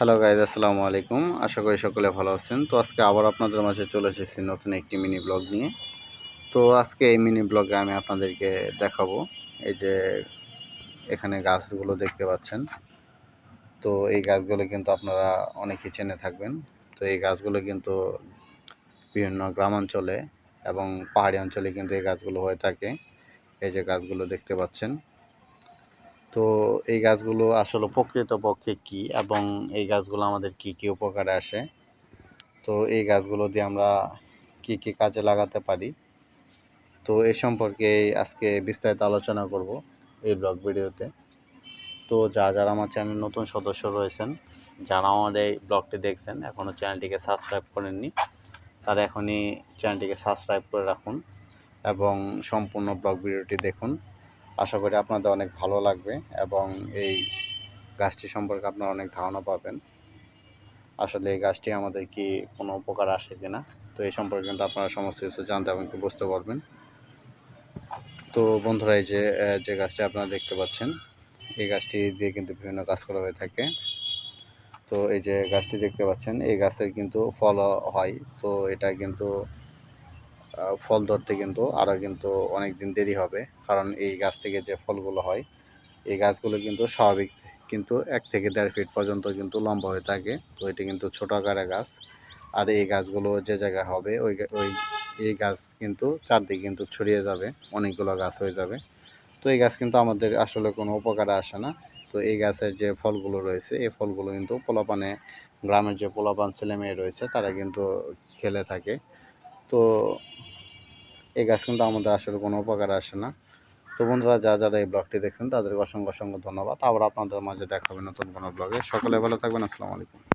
Hello guys আসসালামু আলাইকুম। আশা করি সকলে ভালো আছেন। তো আজকে আবার আপনাদের মাঝে চলে এসেছি নতুন একটি মিনি ব্লগ নিয়ে। তো আজকে এই মিনি ব্লগে আমি আপনাদেরকে দেখাবো এই যে এখানে গাছগুলো দেখতে পাচ্ছেন। তো এই গাছগুলো কিন্তু আপনারা অনেকেই চেনে থাকবেন। তো এই গাছগুলো কিন্তু বিভিন্ন গ্রামাঞ্চলে এবং পাহাড়ি অঞ্চলে কিন্তু এই গাছগুলো হয়ে থাকে। এই যে গাছগুলো দেখতে পাচ্ছেন। তো এই গাছগুলো আসলে প্রকৃতপক্ষে কি এবং এই গাছগুলো আমাদের কি কি উপকারে আসে? তো এই গাছগুলো দিয়ে আমরা কি কি কাজে লাগাতে পারি? তো এই সম্পর্কে আজকে বিস্তারিত আলোচনা করব এই ব্লগ ভিডিওতে। তো যা, যারা আমার চ্যানেল নতুন সদস্য রয়েছেন, যারা আমাদের এই ব্লগটি দেখছেন, এখনও চ্যানেলটিকে সাবস্ক্রাইব করেননি, তারা এখনই চ্যানেলটিকে সাবস্ক্রাইব করে রাখুন এবং সম্পূর্ণ ব্লগ ভিডিওটি দেখুন। আশা করি আপনাদের অনেক ভালো লাগবে এবং এই গাছটি সম্পর্কে আপনারা অনেক ধারণা পাবেন। আসলে এই গাছটি আমাদের কি কোনো উপকার আসে কিনা? তো এই সম্পর্কে কিন্তু আপনারা সমস্ত কিছু জানতে এবং কি বুঝতে পারবেন। তো বন্ধুরা, এই যে যে গাছটি আপনারা দেখতে পাচ্ছেন, এই গাছটি দিয়ে কিন্তু বিভিন্ন কাজ করা হয়ে থাকে। তো এই যে গাছটি দেখতে পাচ্ছেন, এই গাছের কিন্তু ফল হয়। তো এটা কিন্তু ফল ধরতে কিন্তু আরও কিন্তু অনেক দিন দেরি হবে। কারণ এই গাছ থেকে যে ফলগুলো হয়, এই গাছগুলো কিন্তু স্বাভাবিক কিন্তু এক থেকে দেড় ফিট পর্যন্ত কিন্তু লম্বা হয়ে থাকে। তো এটি কিন্তু ছোটো আকারের গাছ। আর এই গাছগুলো যে জায়গায় হবে, ওই ওই এই গাছ কিন্তু চারদিকে কিন্তু ছড়িয়ে যাবে, অনেকগুলো গাছ হয়ে যাবে। তো এই গাছ কিন্তু আমাদের আসলে কোনো উপকারে আসে না। তো এই গাছের যে ফলগুলো রয়েছে, এই ফলগুলো কিন্তু পোলাপানে, গ্রামের যে পোলাপান ছেলে মেয়ে রয়েছে, তারা কিন্তু খেলে থাকে। তো এই গাছ কিন্তু আমাদের আসলে কোনো উপকার আসে না। তো বন্ধুরা যা যারা এই ব্লগটি দেখছেন, তাদেরকে অসংখ্য অসংখ্য ধন্যবাদ। আবার আপনাদের মাঝে দেখাবে নতুন কোনো ব্লগে। সকলে ভালো থাকবেন। আসসালামু আলাইকুম।